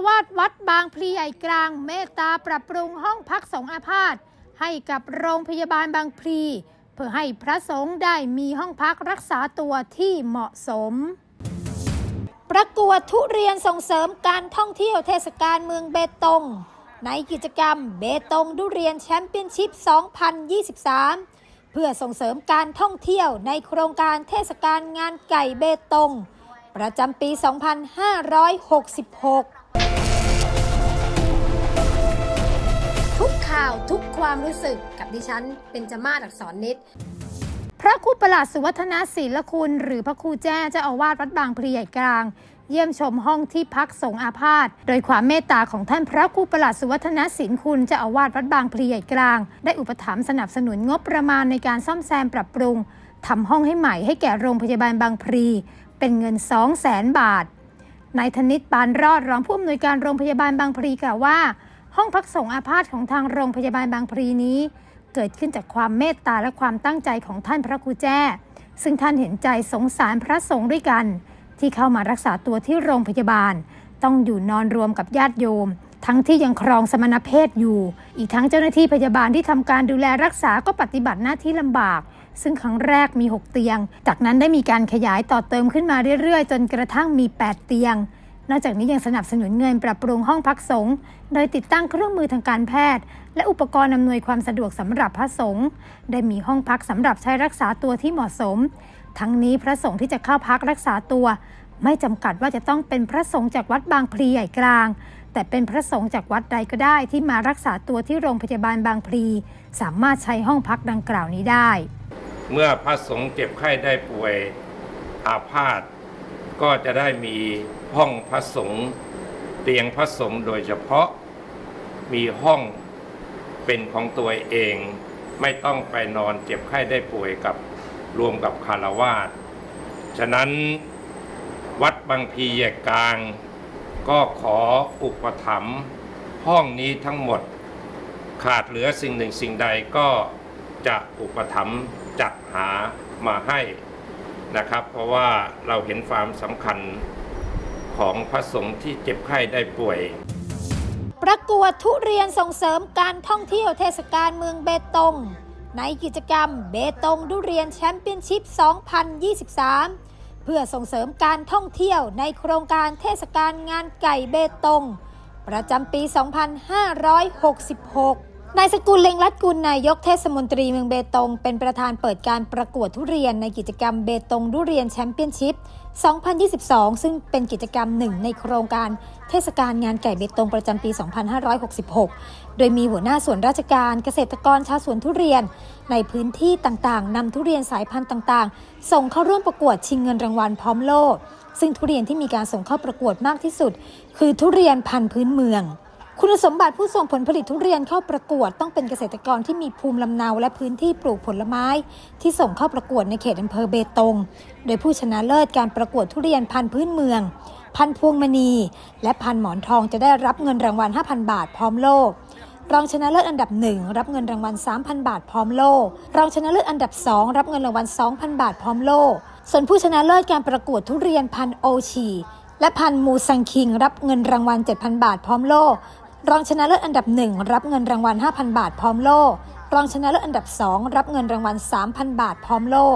าวาสวัดบางพลีใหญ่กลาง เมตตาปรับปรุงห้องพักสงฆ์อาพาธให้กับโรงพยาบาลบางพลีเพื่อให้พระสงฆ์ได้มีห้องพักรักษาตัวที่เหมาะสม ประกวดทุเรียนส่งเสริมการท่องเที่ยวเทศกาลเมืองเบตง ในกิจกรรมเบตงดุเรียนแชมเปี้ยนชิพ 2023 เพื่อส่งเสริมการท่องเที่ยวในโครงการเทศกาลงานไก่เบตง ประจำปี 2566าวทุกความรู้สึกกับดิฉันเป็นจมาศอักษรนิด พระครูประหลัดสุวัฒนศิลคุณ หรือพระครูแจ้เจ้าอาวาสวัดบางพลีใหญ่กลาง เยี่ยมชมห้องที่พักสงฆ์อาพาธโดยความเมตตาของท่านพระครูประหลัดสุวัฒนศิลคุณเจ้าอาวาสวัดบางพลีใหญ่กลาง ได้อุปถัมภ์สนับสนุนงบประมาณในการซ่อมแซมปรับปรุงทำห้องให้ใหม่ให้แก่โรงพยาบาลบางพลีเป็นเงิน 2 0 0แสนบาทนายธนิตปานรอดรองผู้อำนวยการโรงพยาบาลบางพลีกล่าวว่า ห้องพักสงฆ์อาพาธของทางโรงพยาบาลบางพลีนี้ เกิดขึ้นจากความเมตตาและความตั้งใจของท่านพระครูแจ้ ซึ่งท่านเห็นใจสงสารพระสงฆ์ด้วยกัน ที่เข้ามารักษาตัวที่โรงพยาบาล ต้องอยู่นอนรวมกับญาติโยม ทั้งที่ยังครองสมณเพศอยู่ อีกทั้งเจ้าหน้าที่พยาบาลที่ทำการดูแลรักษาก็ปฏิบัติหน้าที่ลำบากซึ่งครั้งแรกมี 6 เตียง จากนั้นได้มีการขยายต่อเติมขึ้นมาเรื่อยๆ จนกระทั่งมี 8 เตียง นอกจากนี้ยังสนับสนุนเงินปรับปรุงห้องพักสงฆ์โดยติดตั้งเครื่องมือทางการแพทย์ และอุปกรณ์อำนวยความสะดวกสำหรับพระสงฆ์ได้มีห้องพักสำหรับใช้รักษาตัวที่เหมาะสม ทั้งนี้พระสงฆ์ที่จะเข้าพักรักษาตัว ไม่จำกัดว่าจะต้องเป็นพระสงฆ์จากวัดบางพลีใหญ่กลาง แต่เป็นพระสงฆ์จากวัดใดก็ได้ที่มารักษาตัวที่โรงพยาบาลบางพลี สามารถใช้ห้องพักดังกล่าวนี้ได้ เมื่อพระสงฆ์เจ็บไข้ได้ป่วยอาพาธ ก็จะได้มีห้องพระสงฆ์เตียงพระสงฆ์โดยเฉพาะมีห้องเป็นของตัวเอง ไม่ต้องไปนอนเจ็บไข้ได้ป่วยกับรวมกับคารวาสฉะนั้นวัดบางพีแยกกลาง ก็ขออุปถัมภ์ห้องนี้ทั้งหมด ขาดเหลือสิ่งหนึ่งสิ่งใดก็จะอุปถัมภ์จัดหามาให้ นะครับ เพราะว่าเราเห็นความสำคัญของพระสงฆ์ที่เจ็บไข้ได้ป่วย ประกวดทุเรียนส่งเสริมการท่องเที่ยวเทศกาลเมืองเบตง ในกิจกรรมเบตงดุเรียนแชมเปี้ยนชิพ 2023 เพื่อส่งเสริมการท่องเที่ยวในโครงการเทศกาลงานไก่เบตง ประจำปี 2566 นายสกุลเล็งรัตกุลนายกเทศมนตรีเมืองเบตง เป็นประธานเปิดการประกวดทุเรียนในกิจกรรมเบตงดุเรียนแชมเปี้ยนชิพ 2022 ซึ่งเป็นกิจกรรมหนึ่งในโครงการเทศกาลงานไก่เบตงประจำปี 2566 โดยมีหัวหน้าส่วนราชการเกษตรกรชาวสวนทุเรียน ในพื้นที่ต่างๆนำทุเรียนสายพันธุ์ต่างๆ ส่งเข้าร่วมประกวดชิงเงินรางวัลพร้อมโล่ซึ่งทุเรียนที่มีการส่งเข้าประกวดมากที่สุด คือทุเรียนพันธุ์พื้นเมือง คุณสมบัติผู้ส่งผลผลิตทุเรียนเข้าประกวดต้องเป็นเกษตรกรที่มีภูมิลำเนาและพื้นที่ปลูกผลไม้ ที่ส่งเข้าประกวดในเขตอำเภอเบตง โดยผู้ชนะเลิศการประกวดทุเรียนพันธุ์พื้นเมือง พันธุ์พวงมณี และพันธุ์หมอนทองจะได้รับเงินรางวัล 5,000 บาทพร้อมโล่รองชนะเลิศอันดับ 1 รับเงินรางวัล 3,000 บาทพร้อมโล่รองชนะเลิศอันดับ 2 รับเงินรางวัล 2,000 บาทพร้อมโล่ส่วนผู้ชนะเลิศการประกวดทุเรียนพันธุ์โอชีและพันธุ์มูซังคิง รับเงินรางวัล 7,000 บาทพร้อมโล่ รองชนะเลิศอันดับ 1 รับเงินรางวัล 5,000 บาทพร้อมโล่ รองชนะเลิศอันดับ 2 รับเงินรางวัล 3,000 บาทพร้อมโล่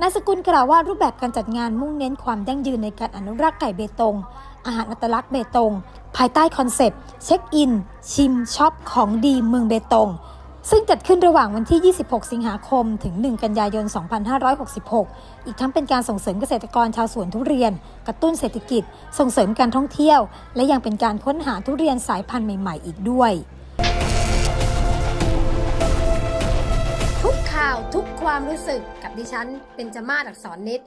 นายสกุลกล่าวว่ารูปแบบการจัดงานมุ่งเน้นความยั่งยืนในการอนุรักษ์ไก่เบตง อาหารอัตลักษณ์เบตง ภายใต้คอนเซปต์เช็คอิน ชิมช็อปของดีเมืองเบตง ซึ่งจัดขึ้นระหว่างวันที่ 26 สิงหาคม ถึง 1 กันยายน 2566 อีกทั้งเป็นการส่งเสริมเกษตรกรชาวสวนทุเรียน กระตุ้นเศรษฐกิจ ส่งเสริมการท่องเที่ยว และยังเป็นการค้นหาทุเรียนสายพันธุ์ใหม่ๆ อีกด้วย ทุกข่าวทุกความรู้สึกกับดิฉันเป็นจมาศอักษรนิด